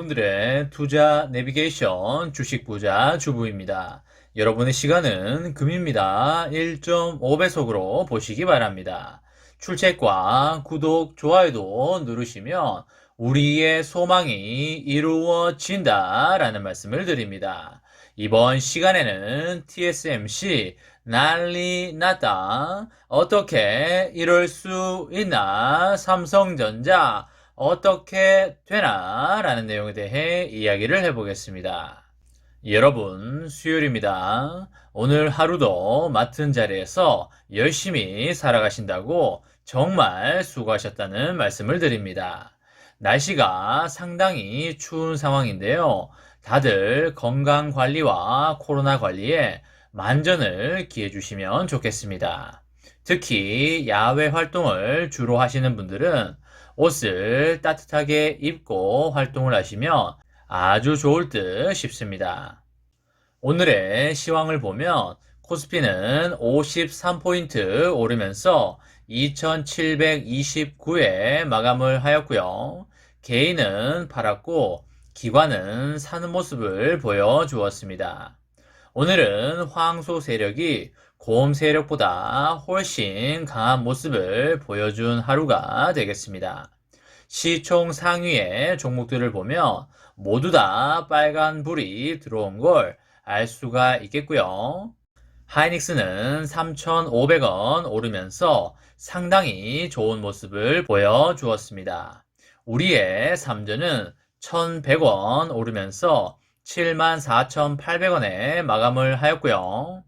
여러분들의 투자 내비게이션 주식 부자 주부입니다. 여러분의 시간은 금입니다. 1.5배속으로 보시기 바랍니다. 출첵과 구독, 좋아요도 누르시면 우리의 소망이 이루어진다 라는 말씀을 드립니다. 이번 시간에는 TSMC 난리 났다. 어떻게 이럴 수 있나? 삼성전자 어떻게 되나? 라는 내용에 대해 이야기를 해보겠습니다. 여러분, 수요일입니다. 오늘 하루도 맡은 자리에서 열심히 살아가신다고 정말 수고하셨다는 말씀을 드립니다. 날씨가 상당히 추운 상황인데요. 다들 건강 관리와 코로나 관리에 만전을 기해 주시면 좋겠습니다. 특히 야외 활동을 주로 하시는 분들은 옷을 따뜻하게 입고 활동을 하시면 아주 좋을 듯 싶습니다. 오늘의 시황을 보면 코스피는 53포인트 오르면서 2729에 마감을 하였고요. 개인은 팔았고 기관은 사는 모습을 보여주었습니다. 오늘은 황소 세력이 곰 세력보다 훨씬 강한 모습을 보여준 하루가 되겠습니다. 시총 상위의 종목들을 보면 모두 다 빨간 불이 들어온 걸 알 수가 있겠고요. 하이닉스는 3,500원 오르면서 상당히 좋은 모습을 보여주었습니다. 우리의 삼전은 1,100원 오르면서 74,800원에 마감을 하였고요.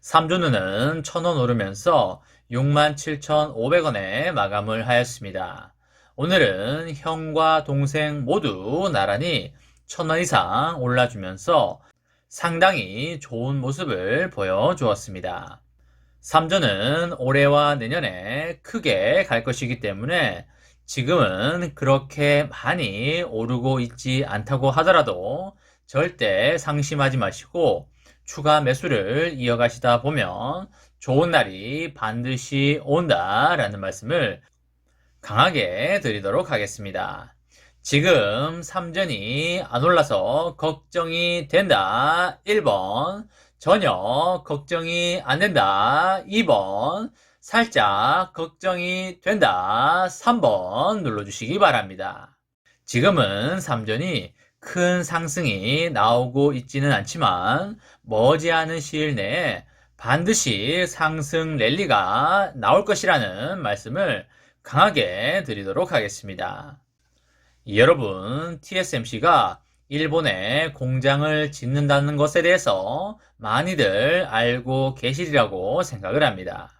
삼조누는 1,000원 오르면서 67,500원에 마감을 하였습니다. 오늘은 형과 동생 모두 나란히 1,000원 이상 올라주면서 상당히 좋은 모습을 보여주었습니다. 삼조는 올해와 내년에 크게 갈 것이기 때문에 지금은 그렇게 많이 오르고 있지 않다고 하더라도 절대 상심하지 마시고 추가 매수를 이어가시다 보면 좋은 날이 반드시 온다라는 말씀을 강하게 드리도록 하겠습니다. 지금 삼전이 안 올라서 걱정이 된다. 1번. 전혀 걱정이 안 된다. 2번. 살짝 걱정이 된다. 3번 눌러주시기 바랍니다. 지금은 삼전이 큰 상승이 나오고 있지는 않지만 머지않은 시일 내에 반드시 상승 랠리가 나올 것이라는 말씀을 강하게 드리도록 하겠습니다. 여러분, TSMC가 일본에 공장을 짓는다는 것에 대해서 많이들 알고 계시리라고 생각을 합니다.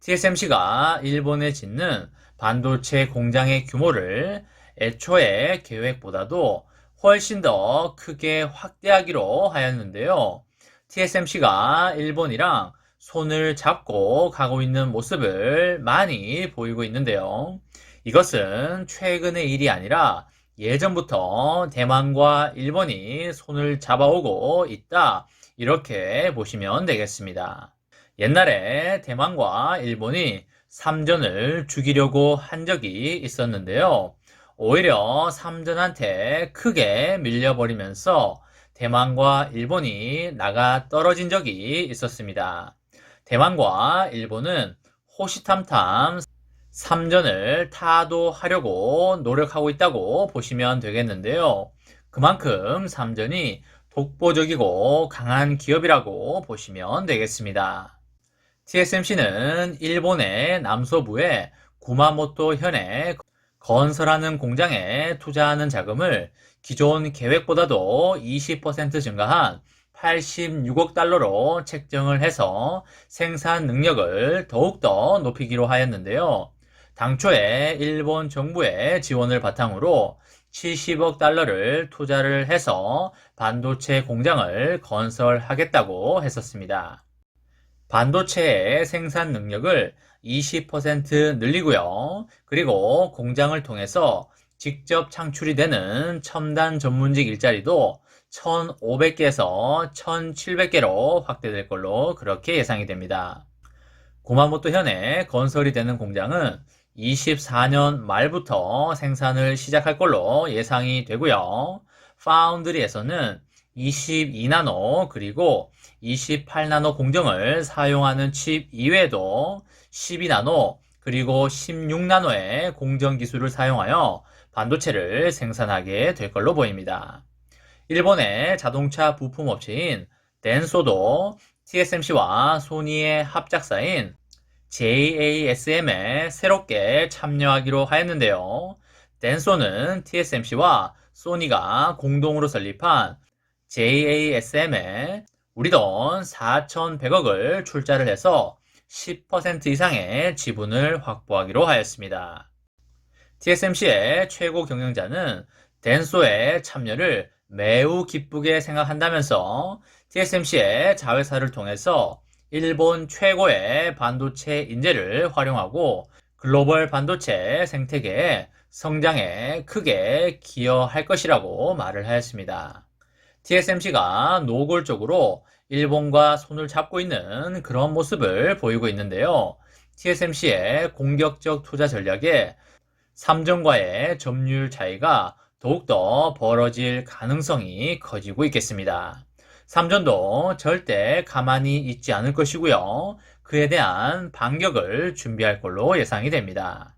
TSMC가 일본에 짓는 반도체 공장의 규모를 애초에 계획보다도 훨씬 더 크게 확대하기로 하였는데요. TSMC가 일본이랑 손을 잡고 가고 있는 모습을 많이 보이고 있는데요. 이것은 최근의 일이 아니라 예전부터 대만과 일본이 손을 잡아오고 있다. 이렇게 보시면 되겠습니다. 옛날에 대만과 일본이 삼전을 죽이려고 한 적이 있었는데요. 오히려 삼전한테 크게 밀려버리면서 대만과 일본이 나가 떨어진 적이 있었습니다. 대만과 일본은 호시탐탐 삼전을 타도하려고 노력하고 있다고 보시면 되겠는데요. 그만큼 삼전이 독보적이고 강한 기업이라고 보시면 되겠습니다. TSMC는 일본의 남서부의 구마모토 현에 건설하는 공장에 투자하는 자금을 기존 계획보다도 20% 증가한 86억 달러로 책정을 해서 생산 능력을 더욱더 높이기로 하였는데요. 당초에 일본 정부의 지원을 바탕으로 70억 달러를 투자를 해서 반도체 공장을 건설하겠다고 했었습니다. 반도체의 생산 능력을 20% 늘리고요. 그리고 공장을 통해서 직접 창출이 되는 첨단 전문직 일자리도 1,500개에서 1,700개로 확대될 걸로 그렇게 예상이 됩니다. 고마모토 현에 건설이 되는 공장은 24년 말부터 생산을 시작할 걸로 예상이 되고요. 파운드리에서는 22나노 그리고 28나노 공정을 사용하는 칩 이외에도 12나노 그리고 16나노의 공정 기술을 사용하여 반도체를 생산하게 될 걸로 보입니다. 일본의 자동차 부품 업체인 덴소도 TSMC와 소니의 합작사인 JASM에 새롭게 참여하기로 하였는데요. 덴소는 TSMC와 소니가 공동으로 설립한 JASM에 우리 돈 4,100억을 출자를 해서 10% 이상의 지분을 확보하기로 하였습니다. TSMC의 최고 경영자는 덴소의 참여를 매우 기쁘게 생각한다면서 TSMC의 자회사를 통해서 일본 최고의 반도체 인재를 활용하고 글로벌 반도체 생태계의 성장에 크게 기여할 것이라고 말을 하였습니다. TSMC가 노골적으로 일본과 손을 잡고 있는 그런 모습을 보이고 있는데요. TSMC의 공격적 투자 전략에 삼정과의 점유율 차이가 더욱더 벌어질 가능성이 커지고 있겠습니다. 삼전도 절대 가만히 있지 않을 것이고요. 그에 대한 반격을 준비할 걸로 예상이 됩니다.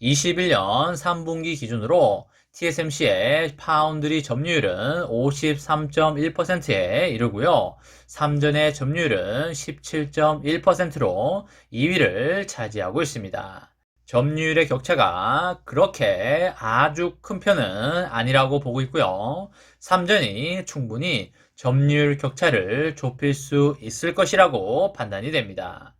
21년 3분기 기준으로 TSMC의 파운드리 점유율은 53.1%에 이르고요. 삼전의 점유율은 17.1%로 2위를 차지하고 있습니다. 점유율의 격차가 그렇게 아주 큰 편은 아니라고 보고 있고요. 삼전이 충분히 점유율 격차를 좁힐 수 있을 것이라고 판단이 됩니다.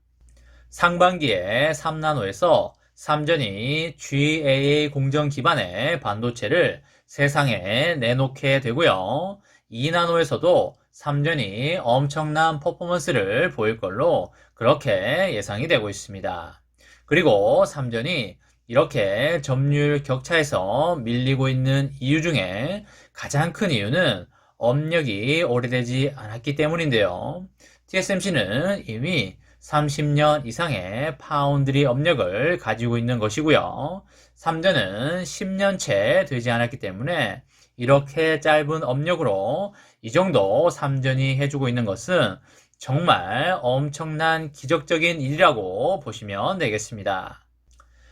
상반기에 3나노에서 삼전이 GAA 공정 기반의 반도체를 세상에 내놓게 되고요. 2나노에서도 삼전이 엄청난 퍼포먼스를 보일 걸로 그렇게 예상이 되고 있습니다. 그리고 삼전이 이렇게 점유율 격차에서 밀리고 있는 이유 중에 가장 큰 이유는 업력이 오래되지 않았기 때문인데요. TSMC는 이미 30년 이상의 파운드리 업력을 가지고 있는 것이고요. 삼전은 10년째 되지 않았기 때문에 이렇게 짧은 업력으로 이 정도 삼전이 해주고 있는 것은 정말 엄청난 기적적인 일이라고 보시면 되겠습니다.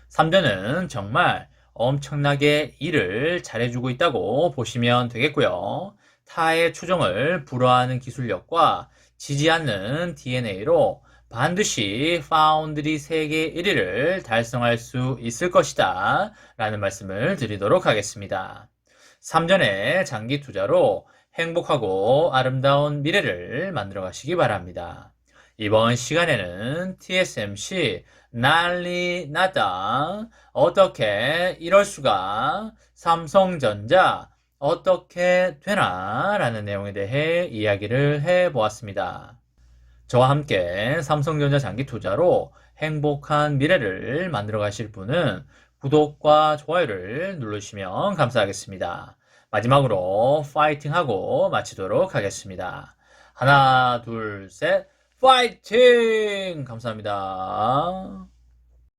삼전은 정말 엄청나게 일을 잘해주고 있다고 보시면 되겠고요. 타의 추종을 불허하는 기술력과 지지 않는 DNA로 반드시 파운드리 세계 1위를 달성할 수 있을 것이다 라는 말씀을 드리도록 하겠습니다. 3전의 장기 투자로 행복하고 아름다운 미래를 만들어 가시기 바랍니다. 이번 시간에는 TSMC 난리 났다. 어떻게 이럴 수가 삼성전자 어떻게 되나 라는 내용에 대해 이야기를 해 보았습니다. 저와 함께 삼성전자 장기 투자로 행복한 미래를 만들어 가실 분은 구독과 좋아요를 누르시면 감사하겠습니다. 마지막으로 파이팅 하고 마치도록 하겠습니다. 하나, 둘, 셋, 파이팅! 감사합니다.